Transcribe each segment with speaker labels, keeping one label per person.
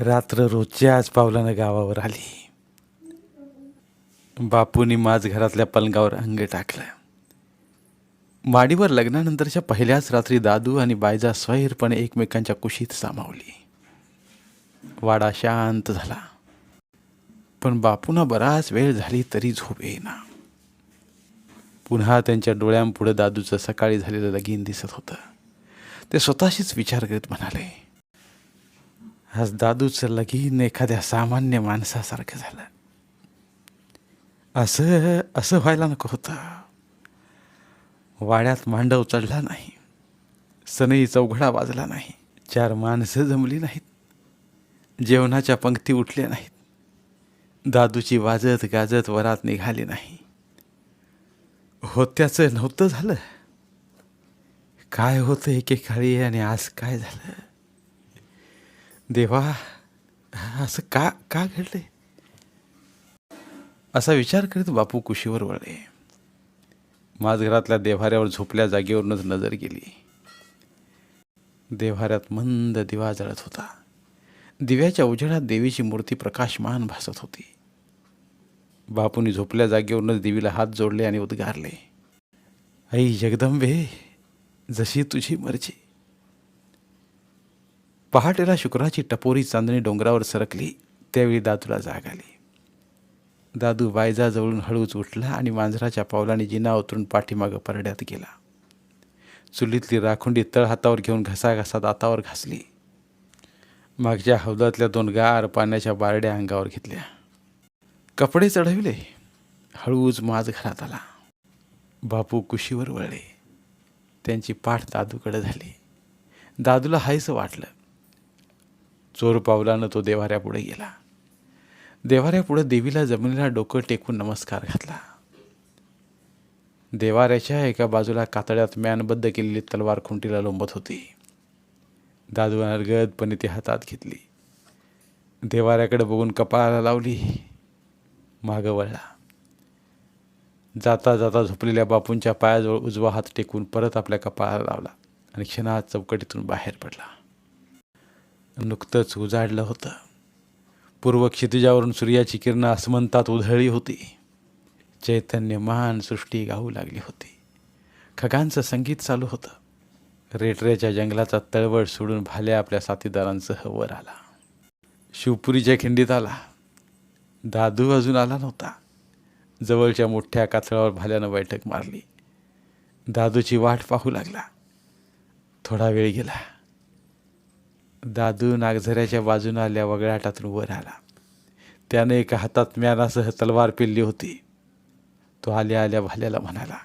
Speaker 1: रात्र रोजच्याच पावलानं गावावर आली. बापूंनी माझ घरातल्या पलंगावर अंग टाकलं. माडीवर लग्नानंतरच्या पहिल्याच रात्री दादू आणि बायजा स्वैरपणे एकमेकांच्या कुशीत सामावली. वाडा शांत झाला. पण बापूंना बराच वेळ झाली तरी झोप येईना. पुन्हा त्यांच्या डोळ्यांपुढं दादूचं सकाळी झालेलं लगीन दिसत होतं. ते स्वतःशीच विचार करीत म्हणाले आज दादूचं लगीन एखाद्या सामान्य माणसासारखं झालं. असं असं व्हायला नको होतं. वाड्यात मांडव चढला नाही. सनई चौघडा वाजला नाही. चार माणसं जमली नाहीत. जेवणाच्या पंक्ती उठल्या नाहीत. दादूची वाजत गाजत वरात निघाली नाही. होत्याचं नव्हतं झालं. काय होतं एकेकाळी आणि आज काय झालं? देवा असं का का घडले असा विचार करीत बापू कुशीवर वळले. माझघरातल्या देव्हाऱ्यावर झोपल्या जागेवरूनच नजर गेली. देव्हाऱ्यात मंद दिवा जळत होता. दिव्याच्या उजेडात देवीची मूर्ती प्रकाशमान भासत होती. बापूंनी झोपल्या जागेवरूनच देवीला हात जोडले आणि उद्गारले. आई जगदंबे जशी तुझी मर्जी. पहाटेला शुक्राची टपोरी चांदणी डोंगरावर सरकली. त्यावेळी दादूला जाग आली. दादू बायजाजवळून हळूच उठला आणि मांजराच्या पावलाने जिना उतरून पाठीमागं परड्यात गेला. चुलीतली राखुंडी तळ हातावर घेऊन घसाघसा दातावर घासली. मागच्या हौदातल्या दोन गार पाण्याच्या बारड्या अंगावर घेतल्या. कपडे चढविले. हळूच माज घरात आला. बापू कुशीवर वळले. त्यांची पाठ दादूकडे झाली. दादूला हायसं वाटलं. चोर पावलानं तो देवाऱ्यापुढे गेला. देवाऱ्यापुढे देवीला जमिनीला डोकं टेकून नमस्कार घातला. देवाऱ्याच्या एका बाजूला कातड्यात म्यानबद्ध केलेली तलवार खुंटीला लोंबत होती. दादू अनर्गतपणे ती हातात घेतली. देवाऱ्याकडे बघून कपाळाला लावली. मागं वळला. जाता जाता झोपलेल्या बापूंच्या पायाजवळ उजवा हात टेकून परत आपल्या कपाळाला लावला आणि क्षणात चौकटीतून बाहेर पडला. नुकतंच उजाडलं होतं. पूर्व क्षितिजावरून सूर्याची किरणं आसमंतात उधळली होती. चैतन्य महान सृष्टी गाऊ लागली होती. खगांचं संगीत चालू होतं. रेटरेच्या जंगलाचा तळवळ सोडून भाल्या आपल्या साथीदारांसह वर आला. शिवपुरीच्या खिंडीत आला. दादू अजून आला नव्हता. जवळच्या मोठ्या कातळावर भाल्यानं बैठक मारली. दादूची वाट पाहू लागला. थोडा वेळ गेला. दादू नागझऱ्याच्या बाजूनं आल्या वगळाटातून वर आला. त्याने एका हातात म्यानासह तलवार पेलली होती. तो आल्या आल्या भाल्याला म्हणाला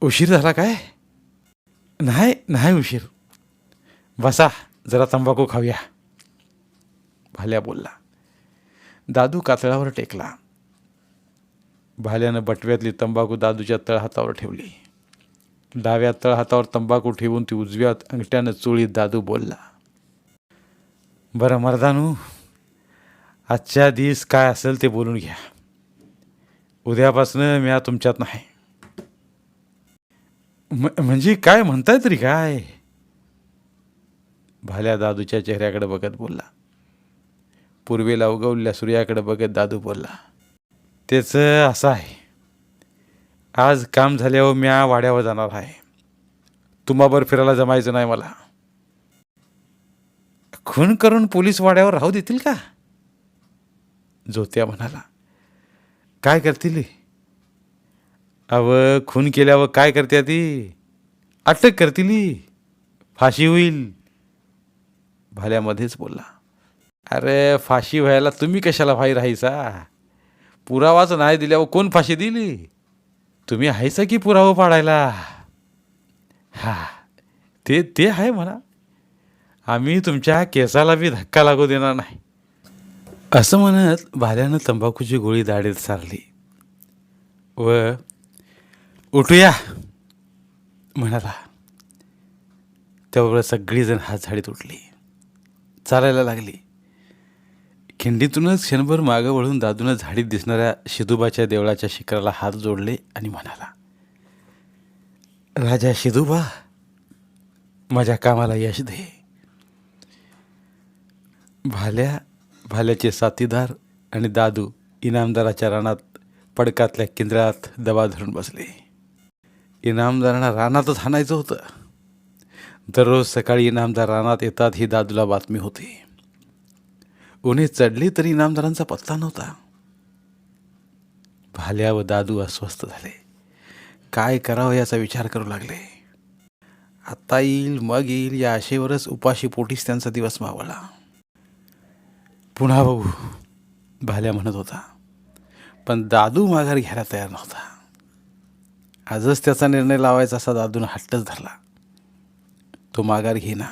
Speaker 1: उशीर झाला काय? नाही नाही उशीर. बसा जरा तंबाखू खाऊया. भाल्या बोलला. दादू कातळावर टेकला. भाल्यानं बटव्यातली तंबाखू दादूच्या तळहातावर ठेवली. डाव्या तळ हातावर तंबाखू ठेवून ती उजव्या अंगठ्यानं चोळीत दादू बोलला बरं मर्दानू आजच्या दिवस काय असेल ते बोलून घ्या. उद्यापासनं मी तुमच्यात नाही. म- म्हणजे काय म्हणताय तरी काय? भाल्या दादूच्या चेहऱ्याकडे बघत बोलला. पूर्वेला उगवलेल्या सूर्याकडे बघत दादू बोलला त्याचं असं आहे. आज काम झाल्यावर म्या वाड्यावर जाणार आहे. तुम्हाबर फिरायला जमायचं नाही मला. खून करून पोलीस वाड्यावर राहू देतील का? जोत्या म्हणाला. काय करतील? अव खून केल्यावर काय करते ती? अटक करतील. फाशी होईल. भाल्यामध्येच बोलला. अरे फाशी व्हायला तुम्ही कशाला भाई राहायचा? पुरावाच नाही दिल्यावर कोण फाशी दिली तुम्ही आहेसा की पुरावा पाडायला? हा ते ते आहे म्हणा. आम्ही तुमच्या केसाला बी धक्का लागू देणार नाही. असं म्हणत भाल्यानं तंबाखूची गोळी दाढीत सारली. व उठूया म्हणाला. त्याबरोबर सगळीजण हात झाडीत उठली. चालायला लागली. खिंडीतूनच क्षणभर मागं वळून दादूनं झाडीत दिसणाऱ्या शिदुबाच्या देवळाच्या शिखराला हात जोडले आणि म्हणाला राजा शिदुबा माझ्या कामाला यश दे. भाल्या भाल्याचे साथीदार आणि दादू इनामदाराच्या रानात पडकातल्या केंद्रात दबा धरून बसले. इनामदारांना रानातच हाणायचं होतं. दररोज सकाळी इनामदार रानात येतात ही दादूला बातमी होती. उन्हे चढली तरी इनामदारांचा पत्ता नव्हता. भाल्या व दादू अस्वस्थ झाले. काय करावं याचा विचार करू लागले. आता येईल मग येईल या आशेवरच उपाशी पोटीस त्यांचा दिवस मावळला पुन्हा बघू भाल्या म्हणत होता. पण दादू माघार घ्यायला तयार नव्हता. आजच त्याचा निर्णय लावायचा असा दादूनं हट्टच धरला. तो माघार घेना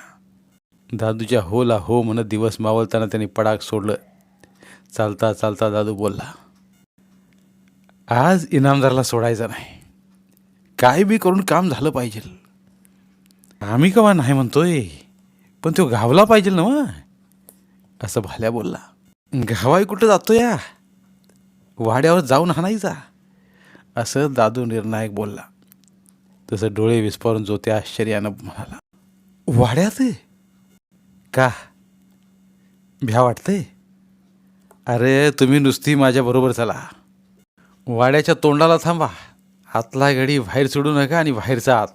Speaker 1: दादूच्या होला हो म्हणत दिवस मावळताना त्याने पडाक सोडलं. चालता चालता दादू बोलला आज इनामदारला सोडायचं नाही. काय बी करून काम झालं पाहिजे. आम्ही कवा नाही म्हणतोय पण तो गावला पाहिजे ना मग असं भाल्या बोलला घावाय कुठं जातो या? वाड्यावर जाऊन हाणायचा. असं दादू निर्णायक बोलला. तसं डोळे विस्फारून जो त्या आश्चर्यानं म्हणाला वाड्यात का? भ्या वाटते अरे तुम्ही नुसती माझ्याबरोबर चला. वाड्याच्या तोंडाला थांबा. आतला गडी बाहेर सोडू नका आणि बाहेरचा आत.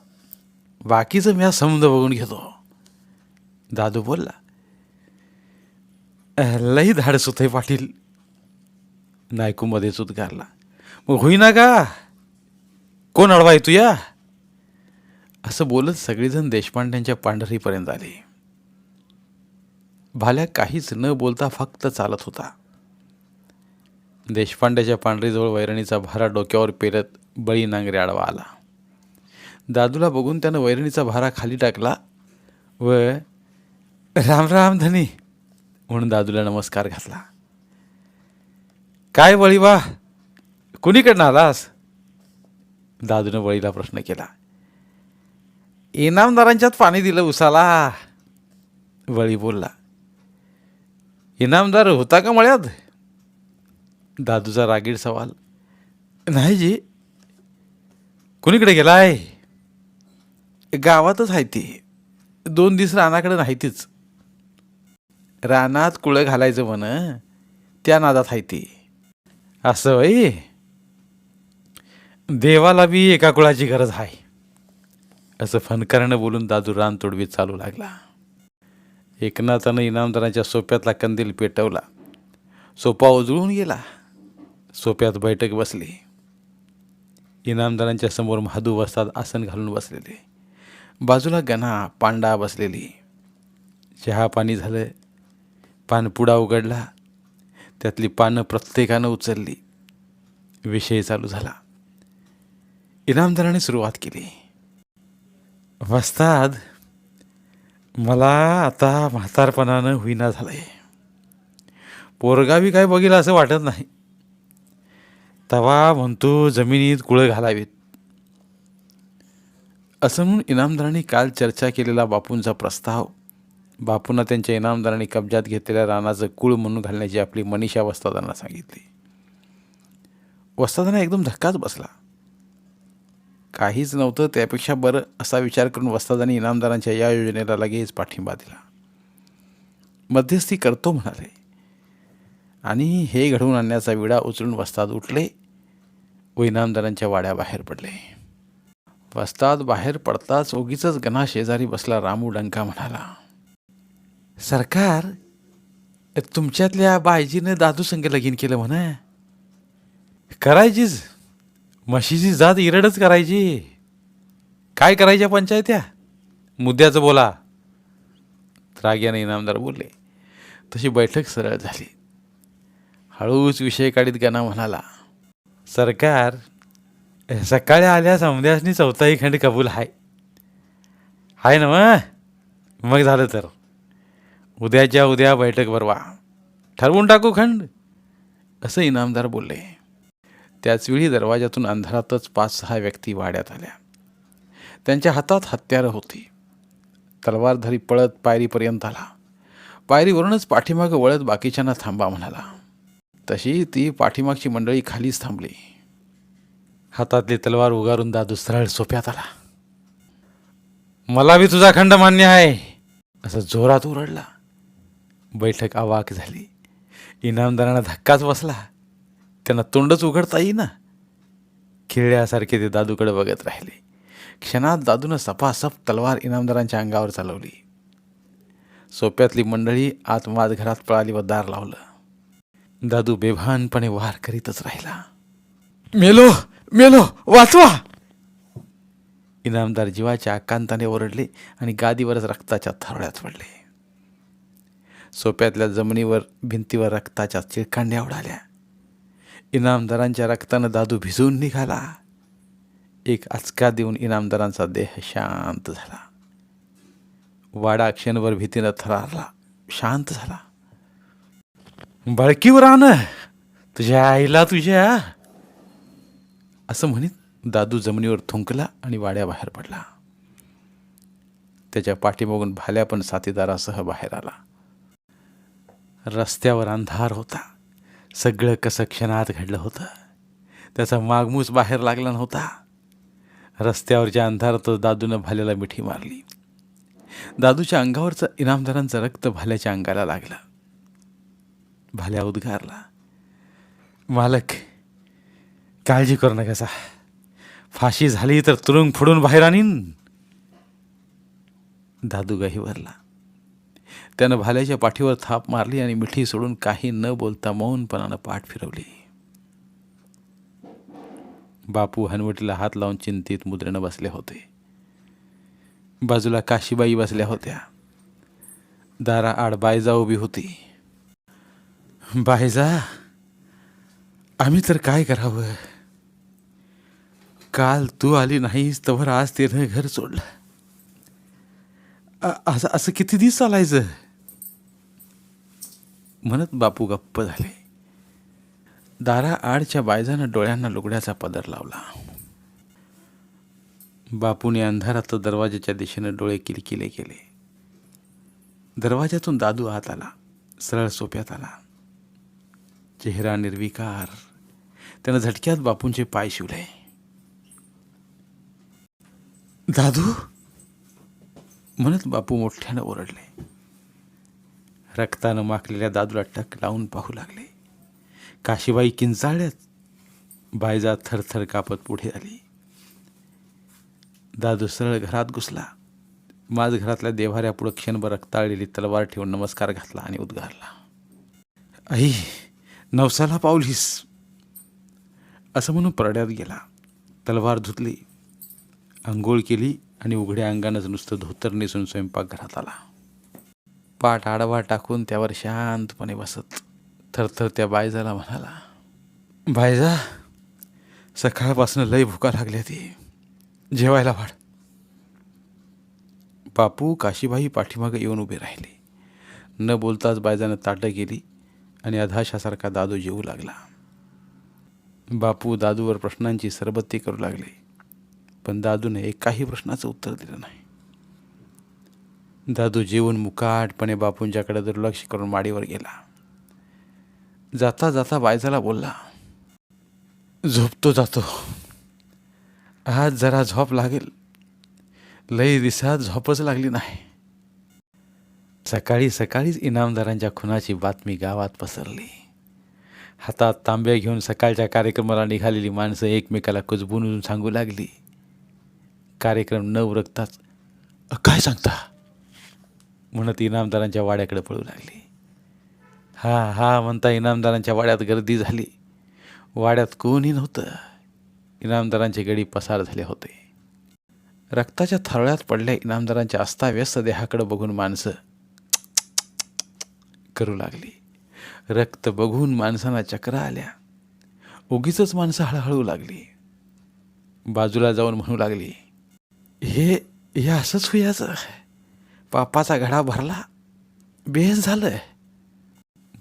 Speaker 1: बाकीचं मी समज बघून घेतो. दादू बोलला लई धाडस आहे पाटील. नायकूमध्येच उद्गारला मग होईना का? कोण अडवाय तू या? असं बोलत सगळेजण देशपांड्यांच्या पांढरीपर्यंत आले. भाल्या काहीच न बोलता फक्त चालत होता. देशपांड्याच्या पांढरीजवळ वैरणीचा भारा डोक्यावर पेरत बळी नांगरे आडवा आला. दादूला बघून त्यानं वैरणीचा भारा खाली टाकला. व राम राम धनी म्हणून दादूला नमस्कार घातला. काय बळी वा कुणीकडनं आलास? दादूनं बळीला प्रश्न केला. इनामदारांच्यात पाणी दिलं उसाला बळी बोलला. इनामदार होता का मळ्यात? दादूचा रागीड सवाल. नाही जी. कुणीकडे गेला आहे गावातच आहे ती. दोन दिवस रानाकडे नाही तीच. रानात कुळं घालायचं म्हण त्या नादात आहे ती. असं वय देवाला बी एका कुळाची गरज आहे. असं फनकारानं बोलून दादू रान तोडवीत चालू लागला. एकनाथानं इनामदारांच्या सोप्यातला कंदील पेटवला. सोपा उजळून गेला. सोप्यात बैठक बसली. इनामदारांच्या समोर महादू वस्तात आसन घालून बसलेले. बाजूला गणा पांडा बसलेली. चहा पाणी झालं. पानपुडा उघडला. त्यातली पानं प्रत्येकानं उचलली. विषय चालू झाला. इनामदाराने सुरुवात केली. वस्ताद मला आता म्हातारपणानं होईना आहे पोरगावी काय बघील असं वाटत नाही. तवा म्हणतो जमिनीत कुळं घालावीत. असं म्हणून इनामदारांनी काल चर्चा केलेला बापूंचा प्रस्ताव बापूंना त्यांच्या इनामदारांनी कब्जात घेतलेल्या रानाचं कुळ म्हणून घालण्याची आपली मनीषा वस्तादांना सांगितली. वस्तादांना एकदम धक्काच बसला. काहीच नव्हतं. त्यापेक्षा बरं असा विचार करून वस्तादांनी इनामदारांच्या या योजनेला लगेच पाठिंबा दिला. मध्यस्थी करतो म्हणाले. आणि हे घडवून आणण्याचा विडा उचलून वस्ताद उठले व इनामदारांच्या वाड्याबाहेर पडले. वस्ताद बाहेर पडताच ओगीच गणा शेजारी बसला रामू डंका म्हणाला सरकार तुमच्यातल्या बायजीनं दादू संघ लगीन केलं म्हणा. करायचीच म्हशीची जात इरडच करायची. काय करायच्या पंचायत्या? मुद्द्याचं बोला. राग्याने इनामदार बोलले. तशी बैठक सरळ झाली. हळूच विषय काढीत गणा म्हणाला. सरकार सकाळी आल्या समध्यासनी चौथाही खंड कबूल हाय. हाय ना मग मग झालं तर. उद्याच्या उद्या बैठक भरवा. ठरवून टाकू खंड. असं इनामदार बोलले. त्याचवेळी दरवाजातून अंधारातच पाच सहा व्यक्ती वाड्यात आल्या. त्यांच्या हातात हत्यारं होती. तलवारधारी पळत पायरीपर्यंत आला. पायरीवरूनच पाठीमागं वळत बाकीच्यांना थांबा म्हणाला. तशी ती पाठीमागची मंडळी खालीच थांबली. हातातली तलवार उगारून दा दुसरा सोप्यात आला. मला बी तुझा खंड मान्य आहे. असं जोरात ओरडला. बैठक अवाक झाली. इनामदारांना धक्काच बसला. त्यांना तोंडच उघडता येईना. खिळल्यासारखे ते दादूकडे बघत राहिले. क्षणात दादूनं सपासप तलवार इनामदारांच्या अंगावर चालवली. सोप्यातली मंडळी आतमात घरात पळाली व दार लावलं. दादू बेभानपणे वार करीतच राहिला. मेलो मेलो वाचवा! इनामदार जीवाच्या आकांताने ओरडले आणि गादीवरच रक्ताच्या थारोळ्यात पडले. सोप्यातल्या जमिनीवर भिंतीवर रक्ताच्या चिळकांड्या उडाल्या. इनामदारांच्या रक्तानं दादू भिजून निघाला. एक आचका देऊन इनामदारांचा देह शांत झाला. वाडा क्षणभर भीतीनं थरारला. शांत झाला. बळकीवर आण तुझ्या आईला तुझ्या. असं म्हणत दादू जमिनीवर थुंकला आणि वाड्याबाहेर पडला. त्याच्या पाठीमागून भाल्या पण साथीदारासह बाहेर आला. रस्त्यावर अंधार होता. सगळं कसं क्षणात घडलं होतं? त्याचा मागमूस बाहेर लागला नव्हता. रस्त्यावरच्या अंधारात दादूनं भाल्याला मिठी मारली. दादूच्या अंगावरचं इनामदारांचं रक्त भाल्याच्या अंगाला लागलं. भाल्या उद्गारला. मालक काळजी करू नका फाशी झाली तर तुरुंग फोडून बाहेर आणीन. दादू गहीवरला. त्यानं भाल्याच्या पाठीवर थाप मारली आणि मिठी सोडून काही न बोलता मौनपणानं पाठ फिरवली. बापू हनवटीला हात लावून चिंतित मुद्रेनं बसले होते. बाजूला काशीबाई बसल्या होत्या. दारा आड बायजा उभी होती. बायजा आम्ही तर काय करावं? काल तू आली नाहीस तर आज तिनं घर सोडलं. असं असं किती दिवस चालायचं? म्हणत बापू गप्प झाले. दारा आडच्या बायजानं डोळ्यांना लुगड्याचा पदर लावला. बापूने अंधारात दरवाजाच्या दिशेने डोळे किलकिले केले. दरवाजातून दादू आत आला सरळ सोप्यात आला. चेहरा निर्विकार. त्यानं झटक्यात बापूंचे पाय शिवले. दादू? म्हणत बापू मोठ्यानं ओरडले. रक्तानं माखलेल्या दादूला टक लावून पाहू लागले. काशीबाई किंचाळल्यात. बायजा थरथर कापत पुढे आली. दादू सरळ घरात घुसला. माझ घरातल्या देव्हाऱ्या पुढं क्षणभर रक्ताळलेली तलवार ठेवून नमस्कार घातला आणि उद्गारला. आई नवसाला पावलीस. असं म्हणून परड्यात गेला. तलवार धुतली. आंघोळ केली आणि उघड्या अंगानंच नुसतं धोतर नेसून स्वयंपाकघरात आला. पाठ आडवा टाकून त्यावर शांतपणे बसत. थरथर त्या बायजाला म्हणाला बायजा सकाळपासून लय भुका लागल्या ती जेवायला वाढ. बापू काशीबाई पाठीमागं येऊन उभे राहिले. न बोलताच बायजानं ताटं गेली आणि अधाशासारखा दादू जेवू लागला. बापू दादूवर प्रश्नांची सरबत्ती करू लागले पण दादूने एकाही प्रश्नाचं उत्तर दिलं नाही. दादू जेवून मुकाटपणे बापूंच्याकडे दुर्लक्ष करून माडीवर गेला. जाता जाता बायजाला बोलला झोपतो जातो. आज जरा झोप लागेल. लई दिसात झोपच लागली नाही. सकाळी सकाळीच इनामदारांच्या खुनाची बातमी गावात पसरली. हातात तांब्या घेऊन सकाळच्या कार्यक्रमाला निघालेली माणसं एकमेकाला कुजबून सांगू लागली. कार्यक्रम न उरकताच काय सांगता? म्हणत इनामदारांच्या वाड्याकडे पळू लागली. हा हा म्हणता इनामदारांच्या वाड्यात गर्दी झाली. वाड्यात कोणी नव्हतं. इनामदारांचे गडी पसार झाले होते. रक्ताच्या थरळ्यात पडल्या इनामदारांच्या अस्ताव्यस्त देहाकडे बघून माणसं करू लागली. रक्त बघून माणसांना चक्र आल्या. उगीच माणसं हळहळू लागली. बाजूला जाऊन म्हणू लागली हे हे असंच हुयाचं पापाचा घडा भरला. बेस झालं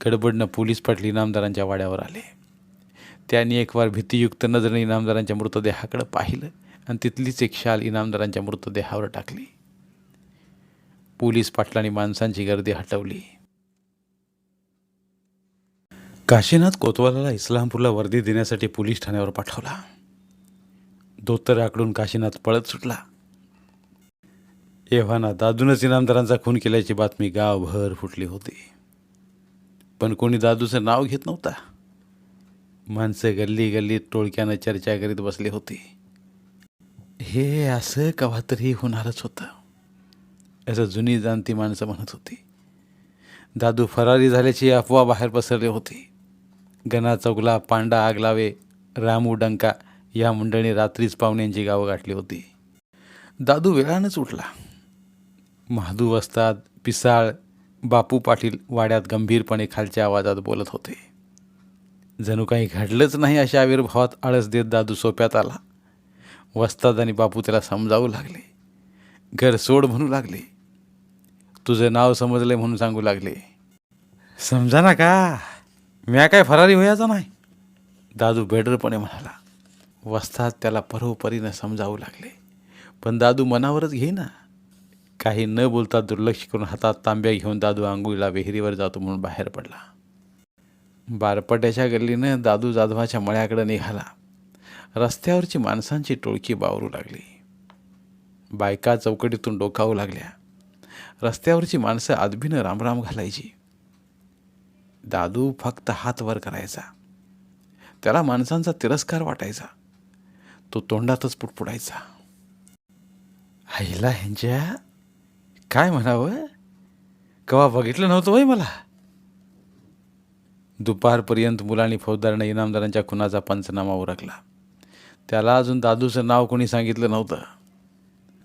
Speaker 1: गडबडनं पोलीस पाटील इनामदारांच्या वाड्यावर आले. त्यांनी एक वार भीतीयुक्त नजरेने इनामदारांच्या मृतदेहाकडे पाहिलं आणि तिथलीच एक शाल इनामदारांच्या मृतदेहावर टाकली. पोलीस पाटलांनी माणसांची गर्दी हटवली. काशीनाथ कोतवालाला इस्लामपूरला वर्दी देण्यासाठी पोलीस ठाण्यावर पाठवला. धोतराकडून काशीनाथ पळत सुटला. एव्हाना दादूनच इनामदारांचा खून केल्याची बातमी गावभर फुटली होती. पण कोणी दादूचं नाव घेत नव्हता. माणसं गल्ली गल्लीत टोळक्यानं चर्चा करीत बसली होती. हे असं कवा तरी होणारच होतं असं जुनी जाणती माणसं म्हणत होती. दादू फरारी झाल्याची अफवा बाहेर पसरली होती. गणा चौगला पांडा आगलावे रामू डंका या मंडळीने रात्रीच पाहुण्यांची गावं गाठली होती. दादू वेळानंच उठला. महादू वस्ताद पिसाळ बापू पाटील वाड्यात गंभीरपणे खालच्या आवाजात बोलत होते. जणू काही घडलंच नाही अशा आविर्भावात आळस देत दादू सोप्यात आला. वस्ताद आणि बापू त्याला समजावू लागले. घर सोड म्हणू लागले. तुझं नाव समजले म्हणून सांगू लागले. समजा ना का? म्या काय फरारी व्हायचा नाही? दादू बेडरपणे म्हणाला. वस्ताद त्याला परोपरीनं समजावू लागले. पण दादू मनावरच घेईना. काही न बोलता दुर्लक्ष करून हातात तांब्या घेऊन दादू आंघोळीला विहिरीवर जातो म्हणून बाहेर पडला. बारपट्याच्या गल्लीनं दादू जाधवाच्या मळ्याकडे निघाला. रस्त्यावरची माणसांची टोळकी बावरू लागली. बायका चौकटीतून डोकावू लागल्या. रस्त्यावरची माणसं आदबीनं रामराम घालायची. दादू फक्त हात वर करायचा. त्याला माणसांचा तिरस्कार वाटायचा. तो तोंडातच पुटपुडायचा. आईला ह्यांच्या काय म्हणावं कवा बघितलं नव्हतं वय मला. दुपारपर्यंत मुलांनी फौजदारानं इनामदारांच्या खुनाचा पंचनामा उरकला. त्याला अजून दादूचं नाव कोणी सांगितलं नव्हतं.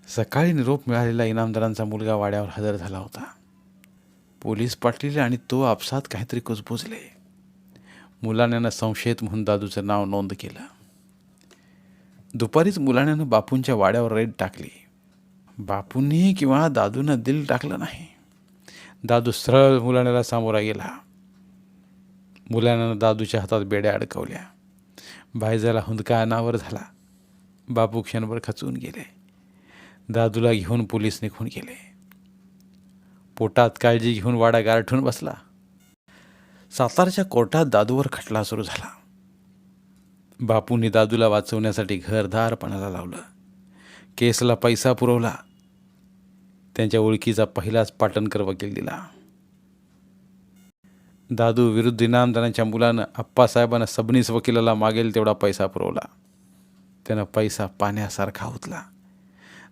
Speaker 1: सकाळी निरोप मिळालेला इनामदारांचा मुलगा वाड्यावर हजर झाला होता. पोलीस पाठलेले आणि तो आपसात काहीतरी कुजबुजले. मुलाण्यानं संशयित म्हणून दादूचं नाव नोंद केलं. दुपारीच मुलाण्यानं बापूंच्या वाड्यावर रेड टाकली. बापूंनी किंवा दादूनं दिल टाकलं नाही. दादू सरळ मुलाण्याला सामोरा गेला. मुलानं दादूच्या हातात बेड्या अडकवल्या. बायजाला हुंदका अनावर झाला. बापू क्षणभर खचून गेले. दादूला घेऊन पोलीस निघून गेले. पोटात काळजी घेऊन वाडा गारठून बसला. सातारच्या कोर्टात दादूवर खटला सुरू झाला. बापूंनी दादूला वाचवण्यासाठी घरदारपणाला लावलं. केसला पैसा पुरवला. त्यांच्या ओळखीचा पहिलाच पाटणकर वकील दिला. दादू विरुद्ध इनामदारांच्या मुलानं आप्पासाहेबांना सबनीस वकिलाला मागेल तेवढा पैसा पुरवला. त्यानं पैसा पाण्यासारखा होतला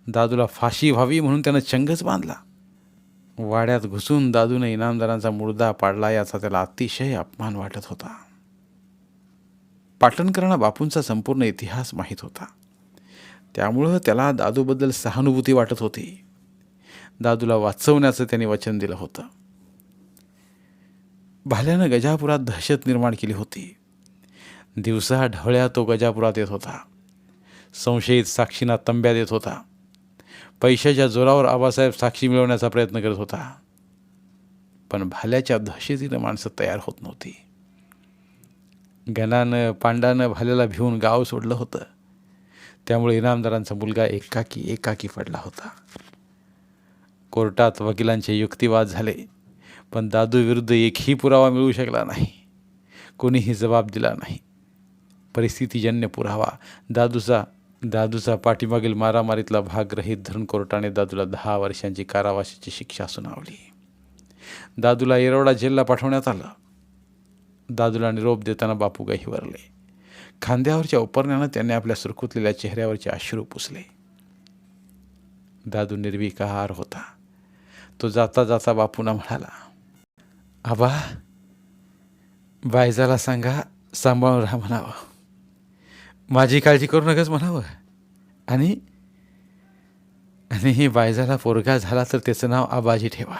Speaker 1: दादूला फाशी व्हावी म्हणून त्यानं चंगच बांधला. वाड्यात घुसून दादूनं इनामदारांचा मुर्दा पाडला याचा त्याला अतिशय अपमान वाटत होता. पाटणकरांना बापूंचा संपूर्ण इतिहास माहीत होता. त्यामुळं त्याला दादूबद्दल सहानुभूती वाटत होती. दादूला वाचवण्याचं त्यांनी वचन दिलं होतं. भाल्यानं गजापुरात दहशत निर्माण केली होती. दिवसा ढवळ्या तो गजापुरात येत होता. संशयित साक्षींना तंब्या देत होता. पैशाच्या जोरावर आबासाहेब साक्षी मिळवण्याचा प्रयत्न करत होता. पण भाल्याच्या दहशतीनं माणसं तयार होत नव्हती. गणानं पांडानं भाल्याला भिवून गाव सोडलं होतं. त्यामुळे इनामदारांचा मुलगा एकाकी एकाकी पडला होता. कोर्टात वकिलांचे युक्तिवाद झाले पण दादू विरुद्ध एकही पुरावा मिळू शकला नाही. कोणीही जबाब दिला नाही. परिस्थितीजन्य पुरावा. दादूचा दादूचा पाठीमागील मारामारीतला भाग रहित धरून कोर्टाने दादूला दहा वर्षांची कारावासाची शिक्षा सुनावली. दादूला येरवडा जेलला पाठवण्यात आलं. दादूला निरोप देताना बापू गहिवरले खांद्यावरच्या उपरण्यानं त्याने आपल्या सुरकुतलेल्या चेहऱ्यावरचे अश्रू पुसले. दादू निर्विकार होता. तो जाता जाता बापूंना म्हणाला आबा बायजाला सांगा सांभाळून राहा म्हणावं. माझी काळजी करू नकाच म्हणावं. आणि आणि बायजाला पोरगा झाला तर त्याचं नाव आबाजी ठेवा.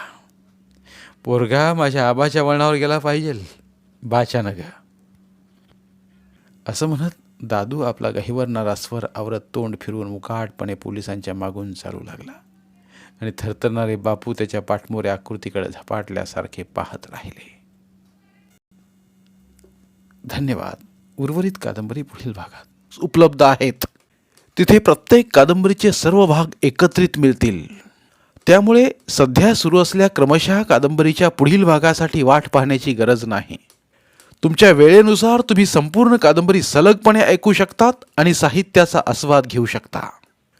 Speaker 1: पोरगा माझ्या आबाच्या वळणावर गेला पाहिजे बाच्या नग. असं म्हणत दादू आपला गहिवरणारा स्वर आवरत तोंड फिरवून मुकाटपणे पोलिसांच्या मागून चालू लागला. आणि थरथरणारे बापू त्याच्या पाठमोऱ्या आकृतीकडे झपाटल्यासारखे पाहत राहिले. धन्यवाद. उर्वरित कादंबरी पुढील भागात उपलब्ध आहेत. तिथे प्रत्येक कादंबरीचे सर्व भाग एकत्रित मिळतील. त्यामुळे सध्या सुरू असलेल्या क्रमशः कादंबरीच्या पुढील भागासाठी वाट पाहण्याची गरज नाही. तुमच्या वेळेनुसार तुम्ही संपूर्ण कादंबरी सलगपणे ऐकू शकतात आणि साहित्याचा आस्वाद घेऊ शकता.